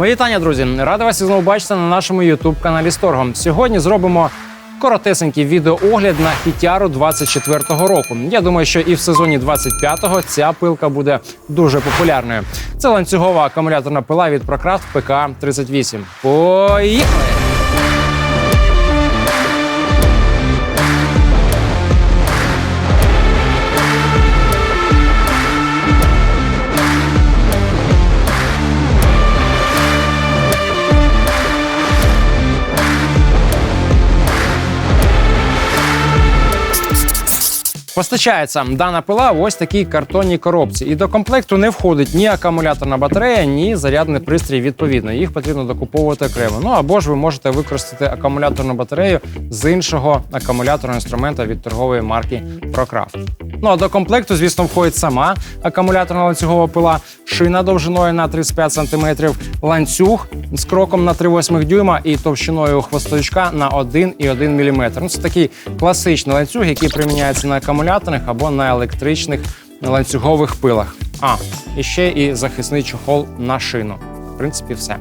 Мої вітання, друзі! Рада вас знову бачити на нашому youtube каналі Сторгом. Сьогодні зробимо коротесенький відеоогляд на хітяру 24-го року. Я думаю, що і в сезоні 25-го ця пилка буде дуже популярною. Це ланцюгова акумуляторна пила від Procraft PK 38. Поїхали! Постачається дана пила в ось такій картонній коробці. І до комплекту не входить ні акумуляторна батарея, ні зарядний пристрій. Відповідно, їх потрібно докуповувати окремо. Ну або ж ви можете використати акумуляторну батарею з іншого акумуляторного інструмента від торгової марки ProCraft. Ну а до комплекту, звісно, входить сама акумуляторна ланцюгова пила, шина довжиною на 35 см, ланцюг з кроком на 3,8 дюйма і товщиною хвостовичка на 1,1 мм. Ну, це такий класичний ланцюг, який приміняється на акумуляторних або на електричних ланцюгових пилах. А, і ще і захисний чохол на шину. В принципі, все.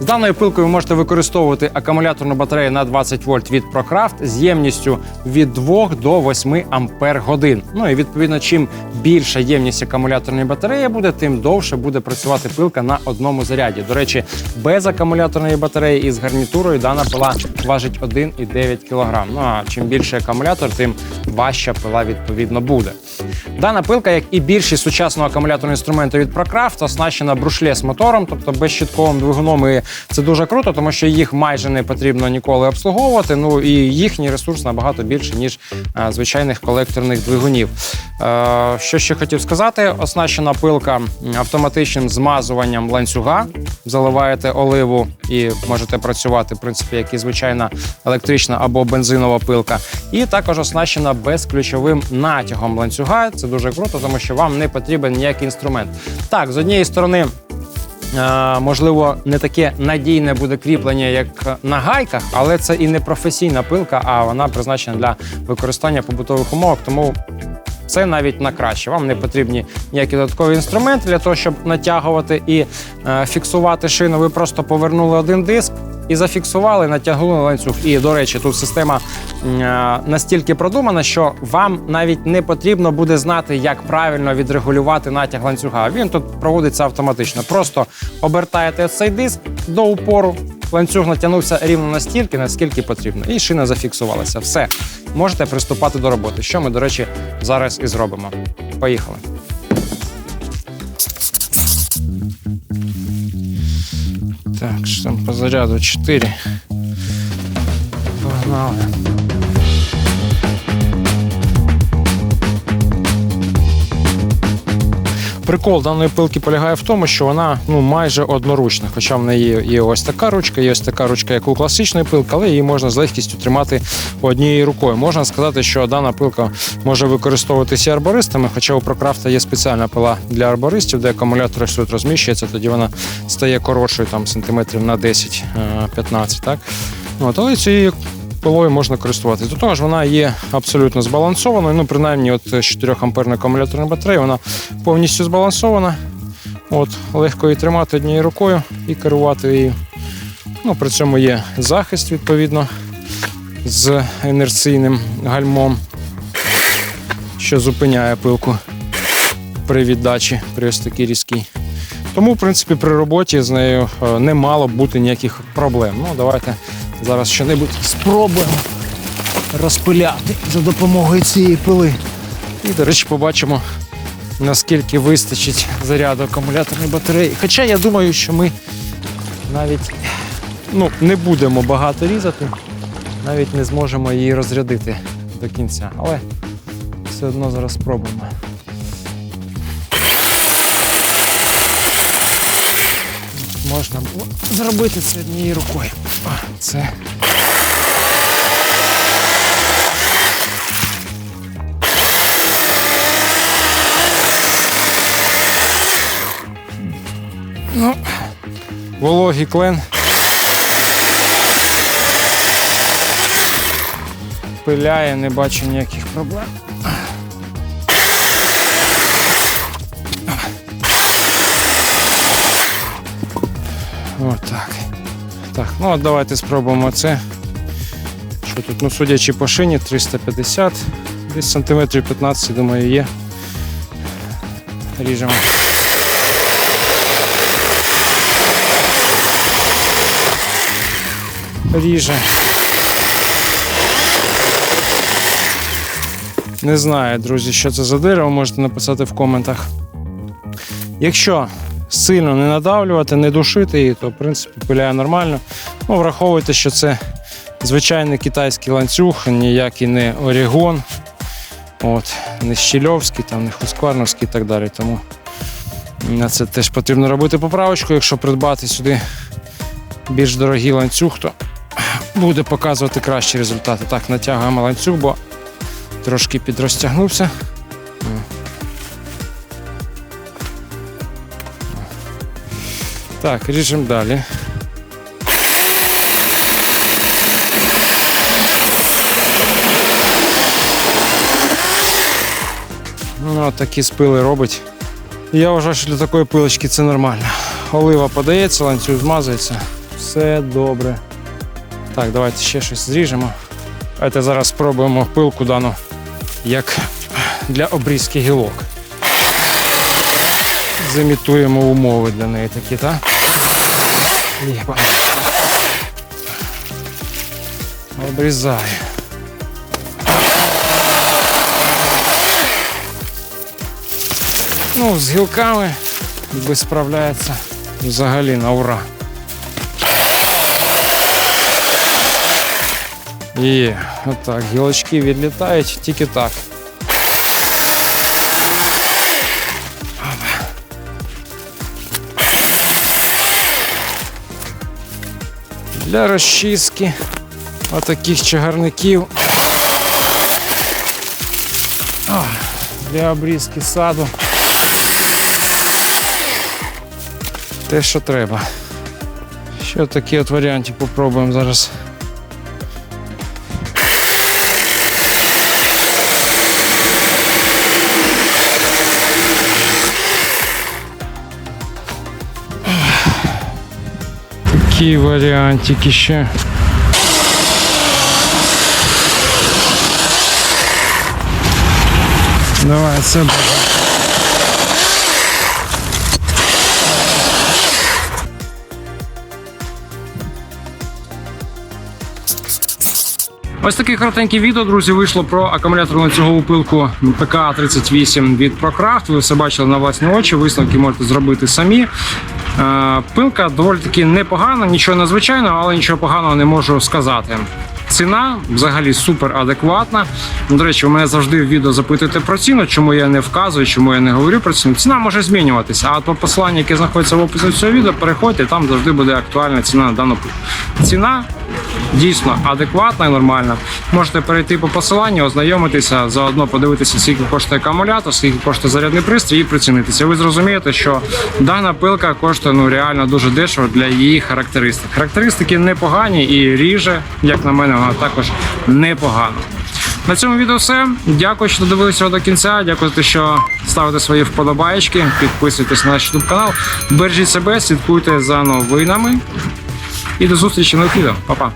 З даною пилкою ви можете використовувати акумуляторну батарею на 20 вольт від ProCraft з ємністю від 2 до 8 ампер годин. Ну і відповідно, чим більша ємність акумуляторної батареї буде, тим довше буде працювати пилка на одному заряді. До речі, без акумуляторної батареї і з гарнітурою дана пила важить 1,9 кг. Ну а чим більше акумулятор, тим важча пила відповідно буде. Дана пилка, як і більшість сучасного акумуляторного інструменту від ProCraft, оснащена брушлес мотором, тобто безщитковим двигуном. І це дуже круто, тому що їх майже не потрібно ніколи обслуговувати. Ну і їхній ресурс набагато більше, ніж е, звичайних колекторних двигунів. Е, що ще хотів сказати? Оснащена пилка автоматичним змазуванням ланцюга. Заливаєте оливу і можете працювати, в принципі, як і звичайна електрична або бензинова пилка. І також оснащена безключовим натягом ланцюга. Це дуже круто, тому що вам не потрібен ніякий інструмент. Так, з однієї сторони. Е, Можливо, не таке надійне буде кріплення, як на гайках, але це і не професійна пилка, а вона призначена для використання побутових умовок. Тому це навіть на краще. Вам не потрібні ніякі додаткові інструменти для того, щоб натягувати і е, фіксувати шину. Ви просто повернули один диск. І зафіксували, натягнули ланцюг. І до речі, тут система е, настільки продумана, що вам навіть не потрібно буде знати, як правильно відрегулювати натяг ланцюга. Він тут проводиться автоматично. Просто обертаєте цей диск до упору. Ланцюг натягнувся рівно настільки, наскільки потрібно, і шина зафіксувалася. Все, можете приступати до роботи. Що ми, до речі, зараз і зробимо. Поїхали. Так, что там по заряду 4. Погнали. Прикол даної пилки полягає в тому, що вона ну майже одноручна. Хоча в неї є ось така ручка, є ось така ручка, як у класичної пилки, але її можна з легкістю тримати однією рукою. Можна сказати, що дана пилка може використовуватися арбористами, хоча у Прокрафта є спеціальна пила для арбористів, де акумулятор тут розміщується, тоді вона стає коротшою там сантиметрів на 10-15. Так? От, але цією пилою можна користуватися. До того ж, вона є абсолютно збалансованою. Ну, принаймні, от з 4 амперної акумуляторної батареї вона повністю збалансована. От, легко її тримати однією рукою і керувати її. Ну, при цьому є захист, відповідно, з інерційним гальмом, що зупиняє пилку при віддачі при ось такій різкій. Тому, в принципі, при роботі з нею е, не мало бути ніяких проблем. Ну, давайте зараз щось спробуємо розпиляти за допомогою цієї пили. І, до речі, побачимо, наскільки вистачить заряду акумуляторної батареї. Хоча я думаю, що ми навіть ну, не будемо багато різати, навіть не зможемо її розрядити до кінця. Але все одно зараз спробуємо. Можна зробити це однією рукою. Це. Ну, вологий клен. Пиляє, не бачу ніяких проблем. Отак. Так, ну от давайте спробуємо це. Що тут? Ну, судячи по шині, 350, десь сантиметрів 15, думаю, є. Ріжемо. Ріже. Не знаю, друзі, що це за дерево, можете написати в коментах. Якщо сильно не надавлювати, не душити її, то в принципі пиляє нормально. Ну, враховуйте, що це звичайний китайський ланцюг, ніякий не Орігон, от, не Щільовський, там, не Хускварновський і так далі. Тому на це теж потрібно робити поправочку. Якщо придбати сюди більш дорогий ланцюг, то буде показувати кращі результати. Так, натягуємо ланцюг, бо трошки підрозтягнувся. Так, ріжемо далі. Ну, такі спили робить. Я вважаю, що для такої пилочки це нормально. Олива подається, ланцюг змазується. Все добре. Так, давайте ще щось зріжемо. Давайте зараз спробуємо пилку дану як для обрізки гілок. Замітуємо умови для неї такі, так? Єба. Обрізаю. Ну, з гілками якби справляється взагалі на ура. Є, отак, гілочки відлітають тільки так. Для розчистки отаких чагарників. Для обрізки саду. Те, що треба. Ще такі от варіанти попробуємо зараз. Такі варіантики ще. Давай це. Ось таке коротеньке відео, друзі, вийшло про акумуляторну ланцюгову пилку ПК-38 від ProCraft. Ви все бачили на власні очі, висновки можете зробити самі. Е, Пилка доволі таки непогана, нічого надзвичайного, але нічого поганого не можу сказати. Ціна взагалі супер адекватна. Ну, До речі, ви мене завжди в відео запитуєте про ціну, чому я не вказую, чому я не говорю про ціну. Ціна може змінюватися. А по посиланню, яке знаходиться в описі цього відео, переходьте, там завжди буде актуальна ціна на дану. Ціна дійсно адекватна і нормальна. Можете перейти по посиланню, ознайомитися, заодно подивитися, скільки коштує акумулятор, скільки коштує зарядний пристрій і прицінитися. Ви зрозумієте, що дана пилка коштує ну реально дуже дешево для її характеристик. Характеристики непогані і ріже, як на мене, також непогано. На цьому відео все. Дякую, що додивилися до кінця. Дякую за те, що ставите свої вподобайки, підписуйтесь на наш YouTube канал. Бережіть себе, слідкуйте за новинами. І до зустрічі на відео. Па-па.